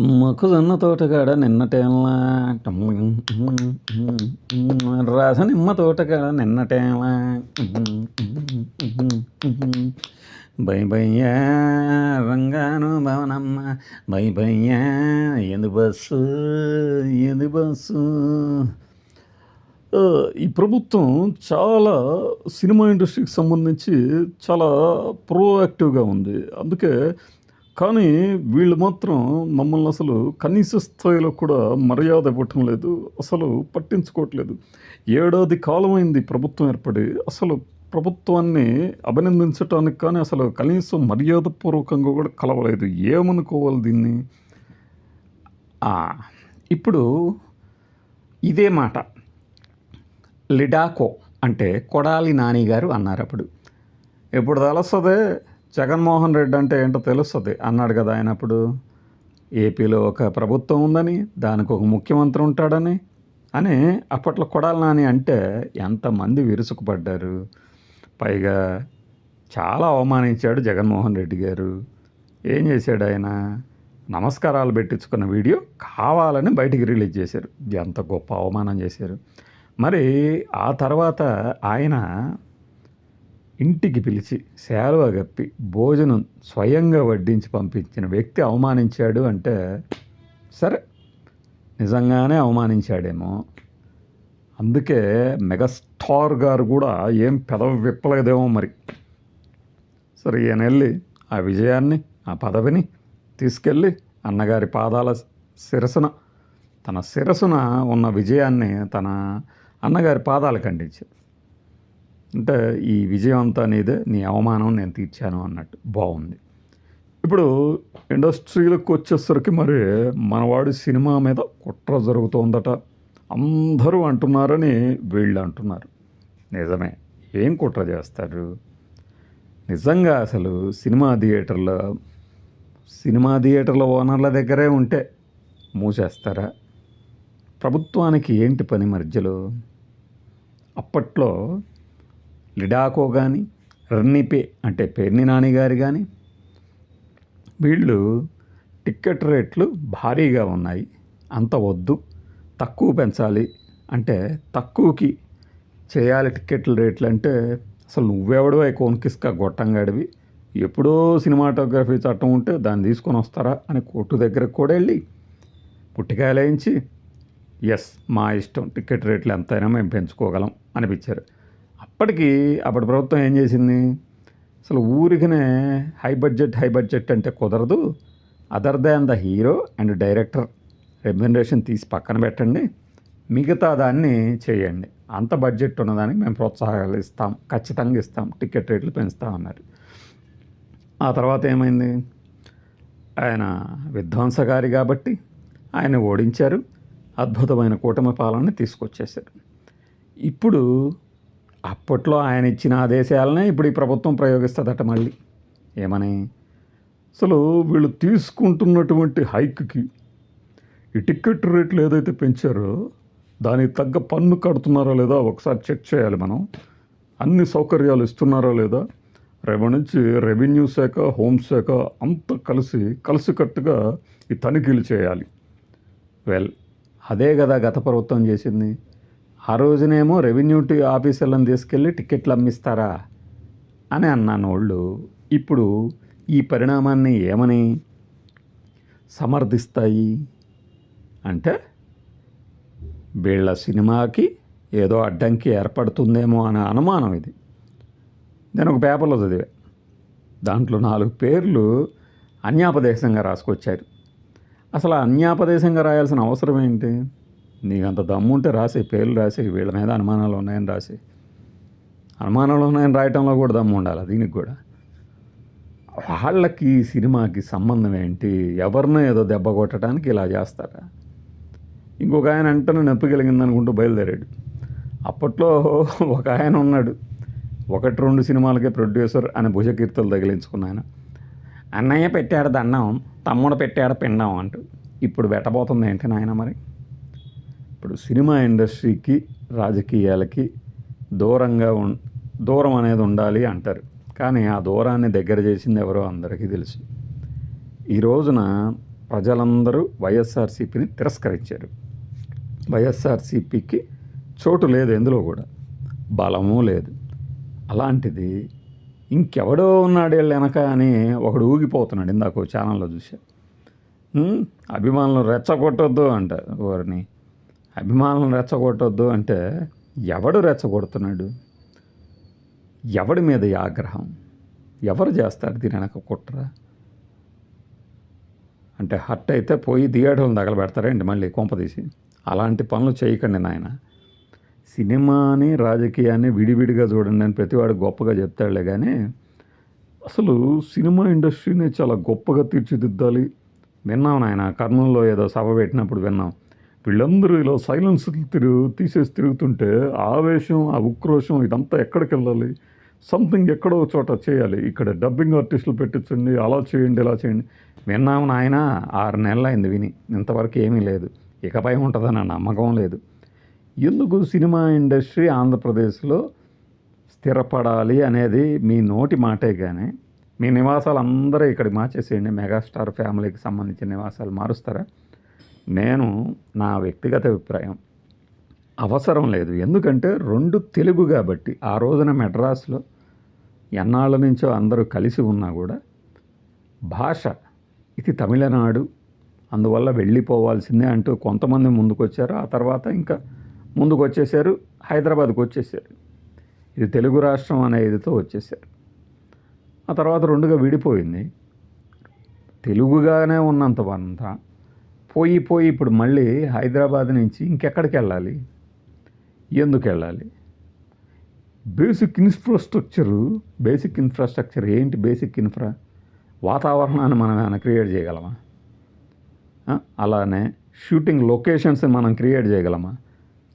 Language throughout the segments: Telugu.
మొక్కజొన్న తోటకాడ నిన్నటేలా రాస నిమ్మ తోటకాడ నిన్నటేలా బై బయ్యా రంగాను భవనమ్మ. బై బయ్యా ఎందు బస్సు? ఎందు బస్సు? ఈ ప్రభుత్వం చాలా సినిమా ఇండస్ట్రీకి సంబంధించి చాలా ప్రోయాక్టివ్గా ఉంది. అందుకే కానీ వీళ్ళు మాత్రం మమ్మల్ని అసలు కనీస స్థాయిలో కూడా మర్యాద ఇవ్వటం లేదు అసలు పట్టించుకోవట్లేదు. ఏడాది కాలమైంది ప్రభుత్వం ఏర్పడి అసలు ప్రభుత్వాన్ని అభినందించడానికి కానీ అసలు కనీసం మర్యాదపూర్వకంగా కూడా కలవలేదు. ఏమనుకోవాలి దీన్ని? ఇప్పుడు ఇదే మాట. లిడాకో అంటే కొడాలి నాని గారు అన్నారు అప్పుడు. ఇప్పుడు తెలుస్తుంది? జగన్మోహన్ రెడ్డి అంటే ఏంటో తెలుస్తుంది. అన్నాడు కదా ఆయన అప్పుడు. ఏపీలో ఒక ప్రభుత్వం ఉందని దానికి ఒక ముఖ్యమంత్రి ఉంటాడని అని అప్పట్లో కొడాలి నాని అంటే ఎంతమంది విరుసుకుపడ్డారు పైగా చాలా అవమానించాడు జగన్మోహన్ రెడ్డి గారు. ఏం చేశాడు ఆయన? నమస్కారాలు పెట్టించుకున్న వీడియో కావాలని బయటికి రిలీజ్ చేశారు. ఎంత గొప్ప అవమానం చేశారు. మరి ఆ తర్వాత ఆయన ఇంటికి పిలిచి సేలవ గప్పి భోజనం స్వయంగా వడ్డించి పంపించిన వ్యక్తి అవమానించాడు అంటే సరే నిజంగానే అవమానించాడేమో. అందుకే మెగాస్టార్ గారు కూడా ఏం పెదవి విప్పలేదేమో మరి. సరే ఈయన వెళ్ళి ఆ విజయాన్ని ఆ పదవిని తీసుకెళ్ళి అన్నగారి పాదాల శిరసన తన శిరసున ఉన్న విజయాన్ని తన అన్నగారి పాదాలకు అందించారు అంటే ఈ విజయం అంతా నీదే నీ అవమానం నేను తీర్చాను అన్నట్టు బాగుంది. ఇప్పుడు ఇండస్ట్రీలకు వచ్చేసరికి మరి మనవాడి సినిమా మీద కుట్ర జరుగుతోందట. అందరూ అంటున్నారని వీళ్ళు అంటున్నారు. నిజమే ఏం కుట్ర చేస్తారు? నిజంగా అసలు సినిమా థియేటర్లో సినిమా థియేటర్ల ఓనర్ల దగ్గరే ఉంటే మూసేస్తారా? ప్రభుత్వానికి ఏంటి పని మధ్యలో? అప్పట్లో లిడాకో కానీ రన్నిపే అంటే పేర్ని నాని గారు కానీ వీళ్ళు టిక్కెట్ రేట్లు భారీగా ఉన్నాయి. అంత వద్దు తక్కువ పెంచాలి. అంటే తక్కువకి చేయాలి టిక్కెట్ల రేట్లు అంటే అసలు నువ్వెవడో కోన్కిస్క గొట్టంగాడివి. ఎప్పుడో సినిమాటోగ్రఫీ చట్టం ఉంటే దాన్ని తీసుకొని వస్తారా అని కోర్టు దగ్గరకు కూడా వెళ్ళి పుట్టికాయలు వేయించి ఎస్ మా ఇష్టం టికెట్ రేట్లు ఎంతైనా మేము పెంచుకోగలం అనిపించారు. అప్పటికి అప్పటి ప్రభుత్వం ఏం చేసింది? అసలు ఊరికనే హై బడ్జెట్ హై బడ్జెట్ అంటే కుదరదు. Other than the hero and director remuneration తీసి పక్కన పెట్టండి. మిగతా దాన్ని చేయండి. అంత బడ్జెట్ ఉన్నదానికి మేము ప్రోత్సాహాలు ఇస్తాం. ఖచ్చితంగా ఇస్తాం. టికెట్ రేట్లు పెంచుతాం అన్నారు. ఆ తర్వాత ఏమైంది? ఆయన విధ్వంసకారి కాబట్టి ఆయన ఓడించారు. అద్భుతమైన కూటమి పాలన తీసుకొచ్చేశారు. ఇప్పుడు అప్పట్లో ఆయన ఇచ్చిన ఆదేశాలనే ఇప్పుడు ఈ ప్రభుత్వం ప్రయోగిస్తుందట మళ్ళీ. ఏమని? అసలు వీళ్ళు తీసుకుంటున్నటువంటి హైక్కి ఈ టికెట్ రేట్లు ఏదైతే పెంచారో దానికి తగ్గ పన్ను కడుతున్నారో లేదో ఒకసారి చెక్ చేయాలి మనం. అన్ని సౌకర్యాలు ఇస్తున్నారో లేదా? రేపు నుంచి రెవెన్యూ శాఖ హోంశాఖ అంతా కలిసి కలిసికట్టుగా ఈ తనిఖీలు చేయాలి. వెల్ అదే కదా గత ప్రభుత్వం చేసింది. ఆ రోజునేమో రెవెన్యూ ఆఫీసర్లను తీసుకెళ్ళి టికెట్లు అమ్మిస్తారా అని అన్నాను వాళ్ళు. ఇప్పుడు ఈ పరిణామాన్ని ఏమని? సమర్థిస్తాయి అంటే వీళ్ళ సినిమాకి ఏదో అడ్డంకి ఏర్పడుతుందేమో అనే అనుమానం ఇది. నేను ఒక పేపర్లో చదివా. దాంట్లో నాలుగు పేర్లు అన్యాపదేశంగా రాసుకొచ్చారు. అసలు అన్యాపదేశంగా రాయాల్సిన అవసరం ఏంటి? నీకు అంత దమ్ము ఉంటే రాసే పేర్లు రాసే వీళ్ళ మీద అనుమానాలు ఉన్నాయని రాసే అనుమానాలు ఉన్నాయని రాయటంలో కూడా దమ్ము ఉండాలి దీనికి కూడా. వాళ్ళకి సినిమాకి సంబంధం ఏంటి? ఎవరినో ఏదో దెబ్బ కొట్టడానికి ఇలా చేస్తారా? ఇంకొక ఆయన వెంటనే నొప్పి కలిగింది అనుకుంటూ బయలుదేరాడు. అప్పట్లో ఒక ఆయన ఉన్నాడు ఒకటి రెండు సినిమాలకే ప్రొడ్యూసర్ అని భుజకీర్తులు తగిలించుకున్న ఆయన. అన్నయ్య పెట్టాడు దండం తమ్ముడు పెట్టాడు పిండం అంటూ. ఇప్పుడు పెట్టబోతుంది ఏంటి నాయన మరి? ఇప్పుడు సినిమా ఇండస్ట్రీకి రాజకీయాలకి దూరంగా ఉం దూరం అనేది ఉండాలి అంటారు. కానీ ఆ దూరాన్ని దగ్గర చేసింది ఎవరో అందరికీ తెలుసు. ఈ రోజున ప్రజలందరూ వైఎస్ఆర్సీపీని తిరస్కరించారు. వైఎస్ఆర్సీపీకి చోటు లేదు ఎందులో కూడా. బలము లేదు. అలాంటిది ఇంకెవడో ఉన్నాడు వెనక అని ఒకడు ఊగిపోతున్నాడు. ఇందాక ఛానల్లో చూసా అభిమానులు రెచ్చగొట్టొద్దు అంట వారిని అభిమానులను రెచ్చగొట్టొద్దు అంటే ఎవడు రెచ్చగొడుతున్నాడు? ఎవడి మీద ఈ ఆగ్రహం? ఎవరు చేస్తారు దీని వెనక కుట్ర? అంటే హట్ అయితే పోయి థియేటర్లు తగలబెడతారేంటి మళ్ళీ కొంపదీసి అలాంటి పనులు చేయకండి నాయన. సినిమాని రాజకీయాన్ని విడివిడిగా చూడండి అని ప్రతివాడు గొప్పగా చెప్తాడులే కానీ అసలు సినిమా ఇండస్ట్రీని చాలా గొప్పగా తీర్చిదిద్దాలి. విన్నాం నాయన కర్నూలులో ఏదో సభ పెట్టినప్పుడు విన్నాం. వీళ్ళందరూ ఇలా సైలెన్స్ తిరుగు తీసేసి తిరుగుతుంటే ఆవేశం ఆ ఉక్రోషం ఇదంతా ఎక్కడికి వెళ్ళాలి? సంథింగ్ ఎక్కడో చోట చేయాలి. ఇక్కడ డబ్బింగ్ ఆర్టిస్టులు పెట్టించండి అలా చేయండి ఇలా చేయండి. విన్నాము నాయన? ఆరు నెలలు అయింది విని. ఇంతవరకు ఏమీ లేదు. ఇకపై ఉంటుందని నమ్మకం లేదు. ఎందుకు సినిమా ఇండస్ట్రీ ఆంధ్రప్రదేశ్లో స్థిరపడాలి అనేది మీ నోటి మాటే కానీ మీ నివాసాలు అందరూ ఇక్కడికి మార్చేసేయండి. మెగాస్టార్ ఫ్యామిలీకి సంబంధించిన నివాసాలు మారుస్తారా? నేను నా వ్యక్తిగత అభిప్రాయం. అవసరం లేదు. ఎందుకంటే రెండు తెలుగు కాబట్టి ఆ రోజున మెడ్రాస్లో ఎన్నాళ్ళ నుంచో అందరూ కలిసి ఉన్నా కూడా భాష ఇది తమిళనాడు. అందువల్ల వెళ్ళిపోవాల్సిందే అంటూ కొంతమంది ముందుకొచ్చారు. ఆ తర్వాత ఇంకా ముందుకు వచ్చేసారు హైదరాబాద్కి వచ్చేసారు. ఇది తెలుగు రాష్ట్రం అనే ఇదితో వచ్చేసారు. ఆ తర్వాత రెండుగా విడిపోయింది. తెలుగుగానే ఉన్నంత అంత పోయి పోయి ఇప్పుడు మళ్ళీ హైదరాబాద్ నుంచి ఇంకెక్కడికి వెళ్ళాలి? ఎందుకు వెళ్ళాలి? బేసిక్ ఇన్ఫ్రాస్ట్రక్చరు బేసిక్ ఇన్ఫ్రాస్ట్రక్చర్ ఏంటి బేసిక్ ఇన్ఫ్రా? వాతావరణాన్ని మనం ఏమైనా క్రియేట్ చేయగలమా? అలానే షూటింగ్ లొకేషన్స్ మనం క్రియేట్ చేయగలమా?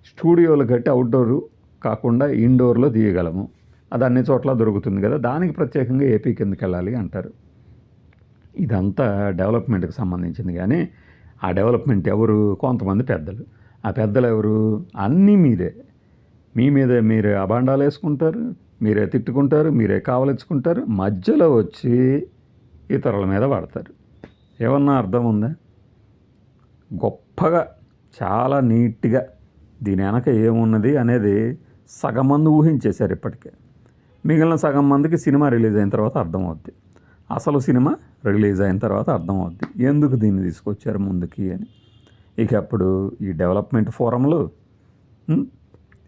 స్టూడియోలు కట్టి అవుట్డోరు కాకుండా ఇండోర్లో తీయగలము. అది అన్ని చోట్ల దొరుకుతుంది కదా దానికి ప్రత్యేకంగా ఏపీ కిందకి వెళ్ళాలి అంటారు. ఇదంతా డెవలప్మెంట్కి సంబంధించింది. కానీ ఆ డెవలప్మెంట్ ఎవరు? కొంతమంది పెద్దలు. ఆ పెద్దలు ఎవరు? అన్నీ మీరే. మీ మీదే మీరే అభాండాలు వేసుకుంటారు మీరే తిట్టుకుంటారు మీరే కావలించుకుంటారు మధ్యలో వచ్చి ఇతరుల మీద పడతారు. ఏమన్నా అర్థం ఉందా? గొప్పగా చాలా నీట్గా దీని వెనక ఏమున్నది అనేది సగం మంది ఊహించేశారు ఇప్పటికే. మిగిలిన సగం మందికి సినిమా రిలీజ్ అయిన తర్వాత అర్థమవుద్ది. అసలు సినిమా రిలీజ్ అయిన తర్వాత అర్థమవుద్ది. ఎందుకు దీన్ని తీసుకొచ్చారు ముందుకి అని. ఇక అప్పుడు ఈ డెవలప్మెంట్ ఫోరంలు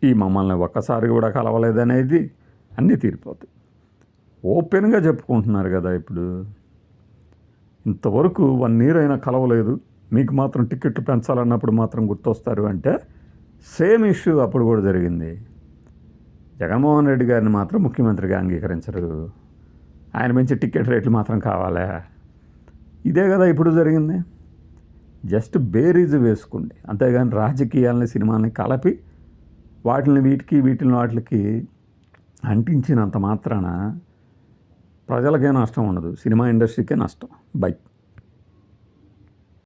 ఈ మమ్మల్ని ఒక్కసారి కూడా కలవలేదనేది అన్నీ తీరిపోతాయి. ఓపెన్గా చెప్పుకుంటున్నారు కదా ఇప్పుడు. ఇంతవరకు వన్ ఇయర్ అయినా కలవలేదు. మీకు మాత్రం టికెట్లు పెంచాలన్నప్పుడు మాత్రం గుర్తొస్తారు అంటే సేమ్ ఇష్యూ అప్పుడు కూడా జరిగింది. జగన్మోహన్ రెడ్డి గారిని మాత్రం ముఖ్యమంత్రిగా అంగీకరించరు. ఆయన పెంచి టికెట్ రేట్లు మాత్రం కావాలా. ఇదే కదా ఇప్పుడు జరిగింది. జస్ట్ బేరీజ్ వేసుకోండి. అంతేగాని రాజకీయాలని సినిమాని కలిపి వాటిని వీటికి వీటిని వాటికి అంటించినంత మాత్రాన ప్రజలకే నష్టం ఉండదు. సినిమా ఇండస్ట్రీకే నష్టం. బై.